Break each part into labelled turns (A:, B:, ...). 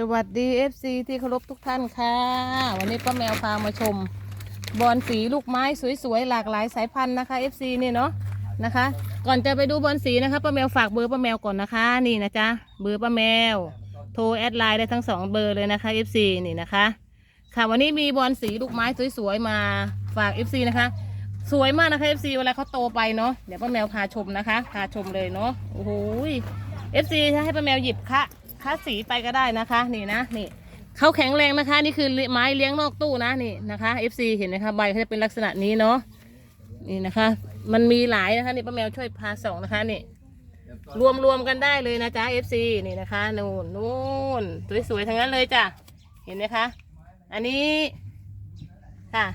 A: สวัสดี FC ที่เคารพทุกท่านค่ะ วันนี้ป้าแมวพามาชม บอนสีลูกไม้สวยๆ หลากหลายสายพันธุ์นะคะ FC เนี่ยเนาะนะคะ ก่อนจะไปดูบอนสีนะคะป้าแมวฝากเบอร์ป้าแมวก่อนนะคะ นี่นะจ๊ะเบอร์ป้าแมว โทรแอดไลน์ได้ทั้งสองเบอร์เลยนะคะ FC นี่นะคะ ค่ะวันนี้มีบอนสีลูกไม้สวยๆมาฝาก FC นะคะ สวยมากนะคะ FC เวลาเขาโตไปเนาะเดี๋ยวป้าแมวพาชมนะคะพาชมเลยเนาะโอ้โห FC ถ้าให้ป้าแมวหยิบค่ะ คะสีไปก็ได้นะคะนี่นะนี่เขาแข็งแรงนะคะ นี่คือไม้เลี้ยงนอกตู้นะนี่นะคะ FC เห็นไหมคะใบเขาจะเป็นลักษณะนี้เนาะนี่นะคะ มันมีหลายนะคะนี่ป้าแมวช่วยพาส่องนะคะนี่รวมรวมกันได้เลยนะจ๊ะ FC นี่นะคะนู่นนู่นสวยๆทั้งนั้นเลยจ้ะเห็นไหมคะอันนี้ค่ะ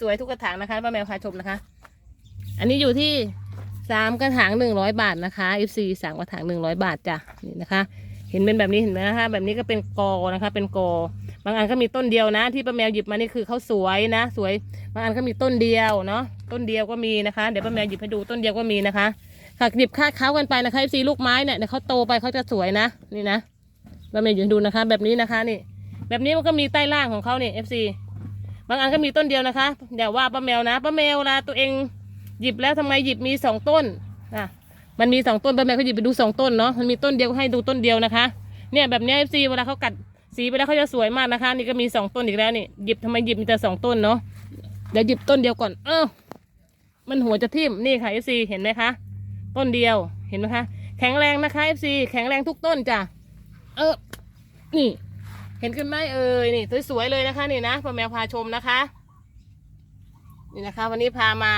A: สวยๆทุกกระถางนะคะป้าแมวพาชมนะคะ อันนี้อยู่ที่ สามกระถางหนึ่งร้อยบาทนะคะ FC สามกระถางหนึ่งร้อยบาทจ้ะนี่นะคะ เห็นเป็นแบบนี้เห็นไหมนะคะแบบนี้ก็เป็นกอนะคะ เป็นกอบางอันก็มีต้นเดียวนะ ที่ป้าแมวหยิบมานี่คือเขาสวยนะ สวยบางอันก็มีต้นเดียวเนาะต้นเดียวก็มีนะคะ เดี๋ยวป้าแมวหยิบให้ดูต้นเดียวก็มีนะคะค่ะหยิบคาดเขากันไปนะคะ FC ลูกไม้เนี่ยเดี๋ยวเขาโตไปเขาจะสวยนะนี่นะป้าแมวหยิบดูนะคะ แบบนี้นะคะนี่ แบบนี้มันก็มีใต้ล่างของเขาเนี่ย FC บางอันก็มีต้นเดียวนะคะเดี๋ยวว่าป้าแมวนะป้าแมวเวลาตัวเอง หยิบแล้วทำไมหยิบมีสองต้นอะมันมีสองต้นป้าแมวเขาหยิบไปดูสองต้นเนาะมันมีต้นเดียวให้ดูต้นเดียวนะคะ เนี่ยแบบนี้เอฟซีเวลาเขากัดสีไปแล้วเขาจะสวยมากนะคะ นี่ก็มีสองต้นอีกแล้วนี่หยิบทำไมหยิบมีแต่สองต้นเนาะเดี๋ยวหยิบต้นเดียวก่อน เออมันหัวจะทิ่มนี่ค่ะเอฟซีเห็นไหมคะ ต้นเดียวเห็นไหมคะแข็งแรงนะคะเอฟซีแข็งแรงทุกต้นจ้ะเออ นี่ เห็นขึ้นไหมเอ่ยนี่สวยๆเลยนะคะ นี่นะพ่อแมวพาชมนะคะ นี่นะคะ วันนี้พามา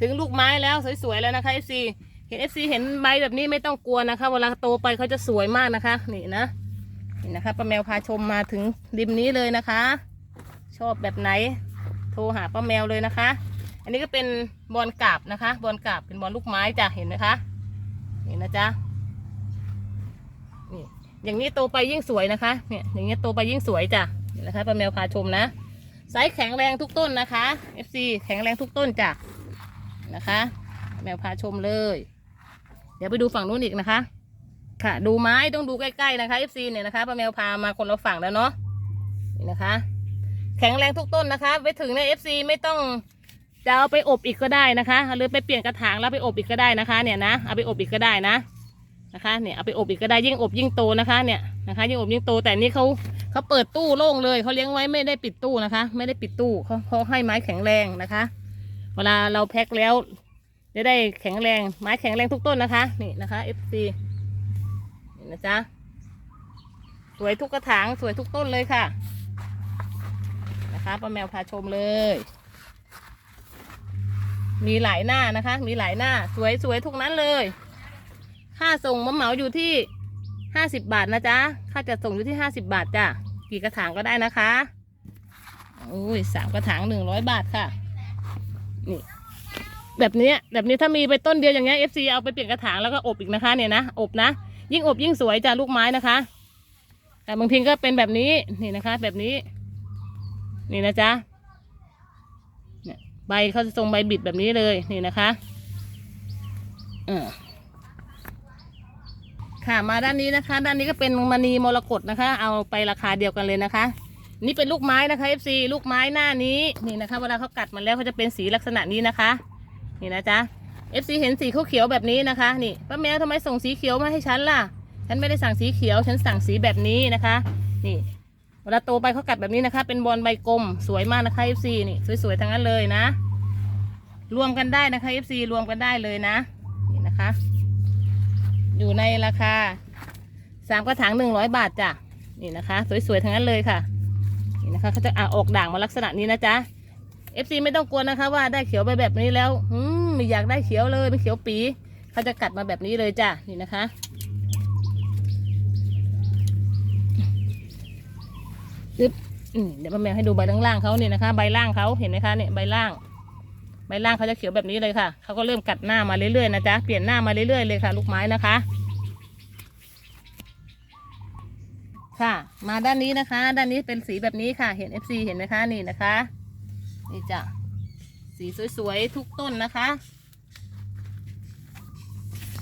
A: ถึงลูกไม้แล้วสวยๆแล้วนะคะ FC เห็น FC เห็นใบแบบนี้ไม่ต้องกลัวนะคะ เวลาโตไปเขาจะสวยมากนะคะ นี่นะนี่นะคะป้าแมวพาชมมาถึงริมนี้เลยนะคะ ชอบแบบไหน โทรหาป้าแมวเลยนะคะ อันนี้ก็เป็นบอลกาบนะคะบอลกาบเป็นบอลลูกไม้จ้ะเห็นไหมคะนี่นะจ๊ะนี่อย่างนี้โตไปยิ่งสวยนะคะเนี่ยอย่างนี้โตไปยิ่งสวยจ้ะนี่นะคะป้าแมวพาชมนะไซส์แข็งแรงทุกต้นนะคะ FC แข็งแรงทุกต้นจ้ะ นะคะ แมวพาชมเลย เดี๋ยวไปดูฝั่งนู้นอีกนะคะ ค่ะ ดูไม้ต้องดูใกล้ๆนะคะ FC เนี่ยนะคะป้าแมวพามาคนละฝั่งแล้วเนาะนี่นะคะ แข็งแรงทุกต้นนะคะ ไปถึงใน FC ไม่ต้องจะเอาไปอบอีกก็ได้นะคะหรือไปเปลี่ยนกระถางแล้วไปอบอีกก็ได้นะคะ เนี่ยนะเอาไปอบอีกก็ได้นะนะคะ เนี่ยเอาไปอบอีกก็ได้ยิ่งอบยิ่งโตนะคะเนี่ยนะคะ ยิ่งอบยิ่งโตแต่นี่เขาเขาเปิดตู้โล่งเลยเขาเลี้ยงไว้ไม่ได้ปิดตู้นะคะ ไม่ได้ปิดตู้เขาเขาให้ไม้แข็งแรงนะคะ เวลาเราแพ็คแล้วจะได้แข็งแรงไม้แข็งแรงทุกต้นนะคะ นี่นะคะ FC นี่นะจ๊ะสวยทุกกระถางสวยทุกต้นเลยค่ะ นะคะป้าแมวพาชมเลย มีหลายหน้านะคะ มีหลายหน้าสวยสวยทุกนั้นเลย ค่าส่งมะเหมาอยู่ที่ห้าสิบบาทนะจ๊ะค่าจัดส่งอยู่ที่ห้าสิบบาทจ้ะกี่กระถางก็ได้นะคะอุ้ยสามกระถางหนึ่งร้อยบาทค่ะ นี่ แบบนี้แบบนี้ถ้ามีไปต้นเดียวอย่างเงี้ย FC เอาไปเปลี่ยนกระถางแล้วก็อบอีกนะคะ เนี่ยนะอบนะ ยิ่งอบยิ่งสวยจ้ะลูกไม้นะคะแต่บางทีก็เป็นแบบนี้นี่นะคะ แบบนี้ นี่นะจ๊ะเนี่ยใบเขาจะทรงใบบิดแบบนี้เลยนี่นะคะเออค่ะมาด้านนี้นะคะ ด้านนี้ก็เป็นมณีมรกตนะคะ เอาไปราคาเดียวกันเลยนะคะ นี่เป็นลูกไม้นะคะ FC ลูกไม้หน้านี้นี่นะคะ เวลาเขากัดมันแล้วเขาจะเป็นสีลักษณะนี้นะคะ นี่นะจ๊ะ FC เห็นสีเขียวๆแบบนี้นะคะ นี่ป้าแมวทำไมส่งสีเขียวมาให้ฉันล่ะ ฉันไม่ได้สั่งสีเขียว ฉันสั่งสีแบบนี้นะคะ นี่ เวลาโตไปเขากัดแบบนี้นะคะ เป็นบอลใบกลมสวยมากนะคะ FC นี่สวยๆทั้งนั้นเลยนะ รวมกันได้นะคะ FC รวมกันได้เลยนะ นี่นะคะ อยู่ในราคาสามกระถางหนึ่งร้อยบาทจ้ะนี่นะคะ สวยๆทั้งนั้นเลยค่ะ นี่นะคะเขาจะอ่าออกด่างมาลักษณะนี้นะจ๊ะ FC ไม่ต้องกลัวนะคะว่าได้เขียวไปแบบนี้แล้วอืมไม่อยากได้เขียวเลยไม่เขียวปีเขาจะกัดมาแบบนี้เลยจ้ะนี่นะคะซึบเดี๋ยวป้าแมวให้ดูใบล่างๆเขาเนี่ยนะคะ ใบล่างเขาเห็นไหมคะเนี่ยใบล่าง ใบล่างเขาจะเขียวแบบนี้เลยค่ะเขาก็เริ่มกัดหน้ามาเรื่อยๆนะจ๊ะเปลี่ยนหน้ามาเรื่อยๆเลยค่ะ ลูกไม้นะคะ ค่ะ มาด้านนี้นะคะ ด้านนี้เป็นสีแบบนี้ค่ะ เห็น FC เห็นไหมคะนี่นะคะ นี่จ้ะสีสวยๆทุกต้นนะคะ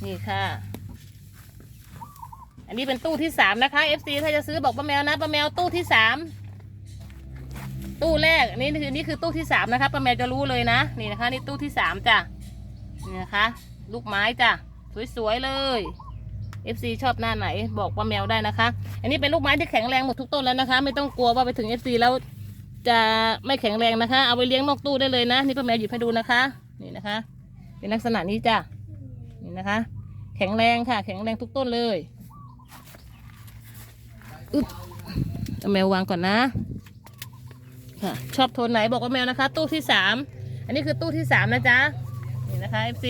A: นี่ค่ะ อันนี้เป็นตู้ที่สามนะคะ FC ถ้าจะซื้อบอกป้าแมวนะป้าแมวตู้ที่สามตู้แรกอันนี้คือนี่คือตู้ที่สามนะคะป้าแมวจะรู้เลยนะ นี่นะคะ นี่ตู้ที่สามจ้ะนี่นะคะ ลูกไม้จ้ะสวยๆเลย FC ชอบหน้าไหนบอกป้าแมวได้นะคะ อันนี้เป็นลูกไม้ที่แข็งแรงหมดทุกต้นแล้วนะคะ ไม่ต้องกลัวว่าไปถึง FC แล้วจะไม่แข็งแรงนะคะ เอาไปเลี้ยงนอกตู้ได้เลยนะ นี่ป้าแมวหยิบให้ดูนะคะ นี่นะคะ เป็นลักษณะนี้จ้ะนี่นะคะ แข็งแรงค่ะ แข็งแรงทุกต้นเลยอึ๊บเอาแมววางก่อนนะค่ะชอบโทนไหนบอกว่าแมวนะคะ ตู้ที่สามอันนี้คือตู้ที่สามนะจ๊ะนี่นะคะ FC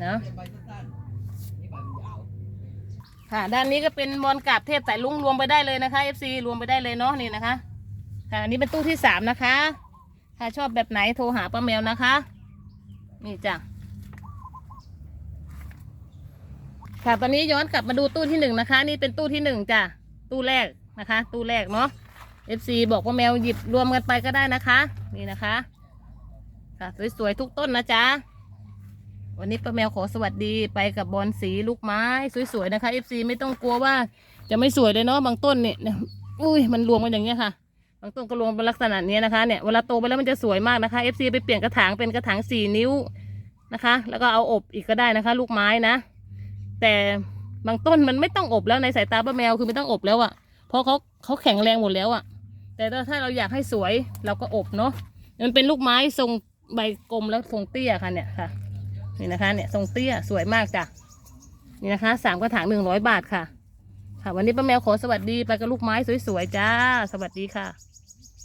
A: เนาะ ค่ะ ด้านนี้ก็เป็นบอลกราบเทพสายลุงรวมไปได้เลยนะคะ FC รวมไปได้เลยเนาะนี่นะคะ ค่ะอันนี้เป็นตู้ที่สามนะคะถ้าชอบแบบไหนโทรหาป้าแมวนะคะ นี่จ้ะค่ะตอนนี้ย้อนกลับมาดูตู้ที่หนึ่งนะคะ นี่เป็นตู้ที่หนึ่งจ้ะตู้แรกนะคะ ตู้แรกเนาะ FC บอกว่าแมวหยิบรวมกันไปก็ได้นะคะ นี่นะคะ ค่ะสวยๆทุกต้นนะจ๊ะ วันนี้ป้าแมวขอสวัสดีไปกับบอลสีลูกไม้สวยๆนะคะ FC ไม่ต้องกลัวว่าจะไม่สวยเลยเนาะบางต้นเนี่ยอุ้ยมันรวมกันอย่างเงี้ยค่ะ บางต้นก็รวมเป็นลักษณะนี้นะคะเนี่ยเวลาโตไปแล้วมันจะสวยมากนะคะ FC ไปเปลี่ยนกระถางเป็นกระถางสี่นิ้วนะคะ แล้วก็เอาอบอีกก็ได้นะคะ ลูกไม้นะ แต่บางต้นมันไม่ต้องอบแล้วในสายตาป้าแมวคือไม่ต้องอบแล้วอะ่ะ เพราะเขาเขาแข็งแรงหมดแล้วอะ่ะ แต่ถ้าเราอยากให้สวยเราก็อบเนาะมันเป็นลูกไม้ทรงใบกลมแล้วทรงเตี้ยค่ะเนี่ยค่ะ นี่นะคะเนี่ยทรงเตี้ยสวยมากจ้ะนี่นะคะสามกระถางหนึ่งร้อยบาทค่ะ ค่ะ วันนี้ป้าแมวขอสวัสดีไปกับลูกไม้สวยๆจ้า สวัสดีค่ะ